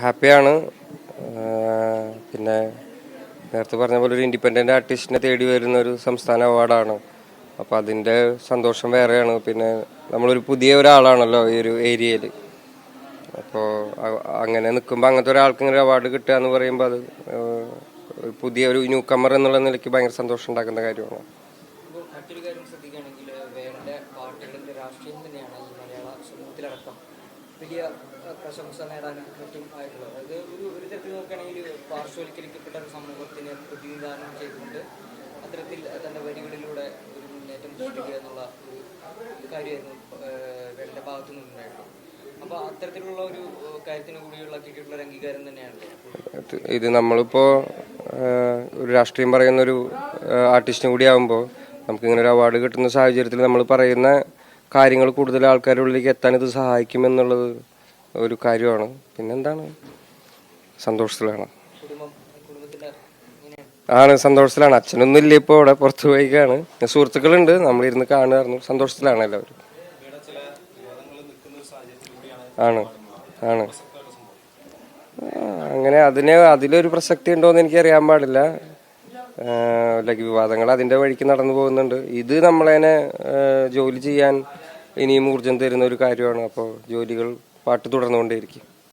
ഹാപ്പിയാണ്. പിന്നെ നേരത്തെ പറഞ്ഞ പോലെ ഒരു ഇൻഡിപെൻഡന്റ് ആർട്ടിസ്റ്റിനെ തേടി വരുന്ന ഒരു സംസ്ഥാന അവാർഡാണ് അപ്പോൾ അതിന്റെ സന്തോഷം വേറെയാണ്. പിന്നെ നമ്മളൊരു പുതിയ ഒരാളാണല്ലോ ഈ ഒരു ഏരിയയിൽ അപ്പോൾ അങ്ങനെ നിൽക്കുമ്പോൾ അങ്ങനത്തെ ഒരാൾക്ക് ഇങ്ങനെ അവാർഡ് കിട്ടുക എന്ന് പറയുമ്പോൾ അത് പുതിയ ഒരു ന്യൂ കമ്മർ എന്നുള്ള നിലയ്ക്ക് ഭയങ്കര സന്തോഷം ഉണ്ടാക്കുന്ന കാര്യമാണ്. മറ്റൊരു കാര്യം ശ്രദ്ധിക്കുകയാണെങ്കിൽ വേണ്ട പാട്ടുകളിന്റെ രാഷ്ട്രീയം തന്നെയാണ് മലയാള സമൂഹത്തിലടക്കം. വലിയ പ്രശംസ നേടാനും മറ്റും ആയിട്ടുള്ളത് അത് ഒരു ഒരു തരത്തിൽ നോക്കുകയാണെങ്കിൽ പാർശ്വവൽക്കരിക്കപ്പെട്ട ഒരു സമൂഹത്തിനെ പ്രതിനിധാനം ചെയ്തുകൊണ്ട് അത്തരത്തിൽ തന്റെ വരികളിലൂടെ ഒരു മുന്നേറ്റം സൃഷ്ടിക്കുക എന്നുള്ള ഒരു കാര്യമായിരുന്നു വേണ്ട ഭാഗത്തു നിന്നുണ്ടായിട്ടുള്ളത്. അപ്പോൾ അത്തരത്തിലുള്ള ഒരു കാര്യത്തിന് കൂടിയുള്ള കിട്ടിയിട്ടുള്ള അംഗീകാരം തന്നെയാണ് ഇത് നമ്മളിപ്പോൾ ഒരു രാഷ്ട്രീയം പറയുന്ന ഒരു ആർട്ടിസ്റ്റും കൂടി ആകുമ്പോൾ നമുക്കിങ്ങനെ ഒരു അവാർഡ് കിട്ടുന്ന സാഹചര്യത്തിൽ നമ്മൾ പറയുന്ന കാര്യങ്ങൾ കൂടുതൽ ആൾക്കാരുടെ ഉള്ളിലേക്ക് എത്താൻ ഇത് സഹായിക്കുമെന്നുള്ളത് ഒരു കാര്യമാണ്. പിന്നെന്താണ്? സന്തോഷത്തിലാണ്. ആണ് സന്തോഷത്തിലാണ്. അച്ഛനൊന്നും ഇല്ല ഇപ്പോൾ അവിടെ പുറത്തു പോയിക്കാണ്. സുഹൃത്തുക്കളുണ്ട്. നമ്മളിരുന്ന് കാണുമായിരുന്നു. സന്തോഷത്തിലാണ് എല്ലാവരും. ആണ് ആണ്. അങ്ങനെ അതിന് അതിലൊരു പ്രസക്തി ഉണ്ടോ എന്ന് എനിക്ക് അറിയാൻ പാടില്ല. ലൈക്ക് വിവാദങ്ങൾ അതിന്റെ വഴിക്ക് നടന്നു പോകുന്നുണ്ട്. ഇത് നമ്മളതിനെ ജോലി ചെയ്യാൻ ഇനിയും ഊർജം തരുന്ന ഒരു കാര്യമാണ്. അപ്പോൾ ജോലികൾ പാട്ട് തുടർന്നുകൊണ്ടേയിരിക്കും.